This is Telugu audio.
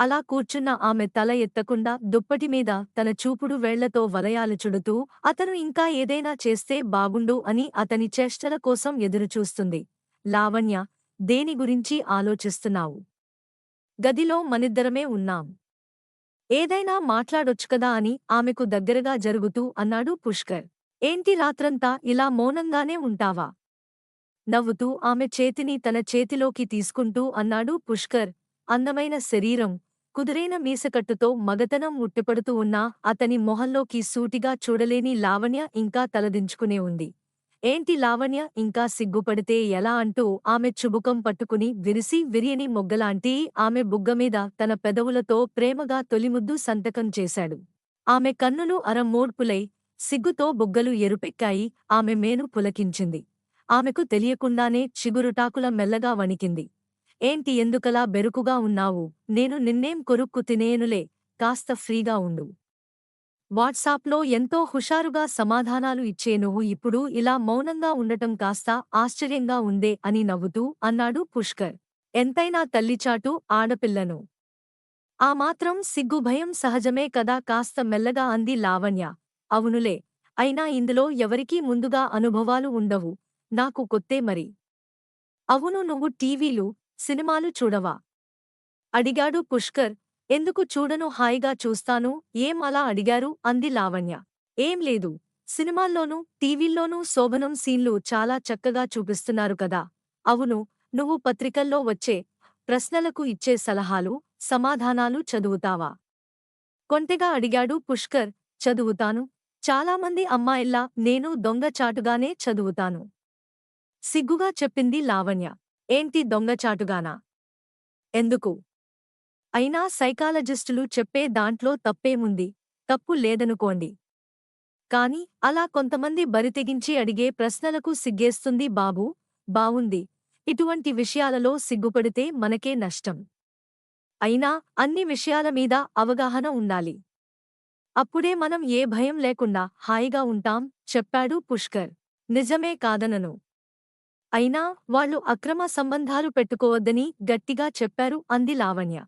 అలా కూర్చున్న ఆమె తల ఎత్తకుండా దుప్పటి మీద తన చూపుడు వేళ్ళతో వలయాలు చుడుతూ అతను ఇంకా ఏదైనా చేస్తే బాగుండు అని అతని చేష్టల కోసం ఎదురుచూస్తుంది. లావణ్య దేని గురించి ఆలోచిస్తున్నావు? గదిలో మనిద్దరమే ఉన్నాం. ఏదైనా మాట్లాడొచ్చుకదా అని ఆమెకు దగ్గరగా జరుగుతూ అన్నాడు పుష్కర్. ఏంటి రాత్రంతా ఇలా మౌనంగానే ఉంటావా? నవ్వుతూ ఆమె చేతిని తన చేతిలోకి తీసుకుంటూ అన్నాడు పుష్కర్. అందమైన శరీరం కుదురైన మీసకట్టుతో మగతనం ఉట్టిపడుతూ ఉన్నా అతని మొహంలోకి సూటిగా చూడలేని లావణ్య ఇంకా తలదించుకునే ఉంది. ఏంటి లావణ్య? ఇంకా సిగ్గుపడితే ఎలా అంటూ ఆమె చుబుకం పట్టుకుని విరిసి విరియని మొగ్గలాంటి ఆమె బుగ్గమీద తన పెదవులతో ప్రేమగా తొలిముద్దు సంతకం చేశాడు. ఆమె కన్నులు అరమోడ్పులై సిగ్గుతో బుగ్గలు ఎరుపెక్కాయి ఆమె మేను పులకించింది. ఆమెకు తెలియకుండానే చిగురుటాకుల మెల్లగా వణికింది. ఏంటి ఎందుకలా బెరుకుగా ఉన్నావు? నేను నిన్నేం కొరుక్కు తినేనులే కాస్త ఫ్రీగా ఉండు. వాట్సాప్లో ఎంతో హుషారుగా సమాధానాలు ఇచ్చే నువ్వు ఇప్పుడు ఇలా మౌనంగా ఉండటం కాస్త ఆశ్చర్యంగా ఉందే అని నవ్వుతూ అన్నాడు పుష్కర్. ఎంతైనా తల్లిచాటు ఆడపిల్లను. ఆ మాత్రం సిగ్గు భయం సహజమే కదా కాస్త మెల్లగా అంది లావణ్య. అవునులే అయినా ఇందులో ఎవరికీ ముందుగా అనుభవాలు ఉండవు. నాకు కొత్తే మరి. అవును నువ్వు టీవీలు సినిమాలు చూడవా? అడిగాడు పుష్కర్. ఎందుకు చూడను హాయిగా చూస్తాను? ఏం అలా అడిగారు? అంది లావణ్య. ఏం లేదు. సినిమాల్లోనూ టీవీల్లోనూ శోభనం సీన్లు చాలా చక్కగా చూపిస్తున్నారు కదా. అవును నువ్వు పత్రికల్లో వచ్చే ప్రశ్నలకు ఇచ్చే సలహాలు సమాధానాలు చదువుతావా? కొంటెగా అడిగాడు పుష్కర్. చదువుతాను. చాలామంది అమ్మాయిల్లా నేను దొంగచాటుగానే చదువుతాను. సిగ్గుగా చెప్పింది లావణ్య. ఏంటి దొంగచాటుగానా ఎందుకు? అయినా సైకాలజిస్టులు చెప్పే దాంట్లో తప్పేముంది? తప్పు లేదనుకోండి. కాని అలా కొంతమంది బరితెగించి అడిగే ప్రశ్నలకు సిగ్గేస్తుంది బాబూ బావుంది. ఇటువంటి విషయాలలో సిగ్గుపడితే మనకే నష్టం. అయినా అన్ని విషయాల మీద అవగాహన ఉండాలి. అప్పుడే మనం ఏ భయం లేకుండా హాయిగా ఉంటాం చెప్పాడు పుష్కర్. నిజమే కాదనను. అయినా వాళ్ళు అక్రమ సంబంధాలు పెట్టుకోవద్దని గట్టిగా చెప్పారు అంది లావణ్య.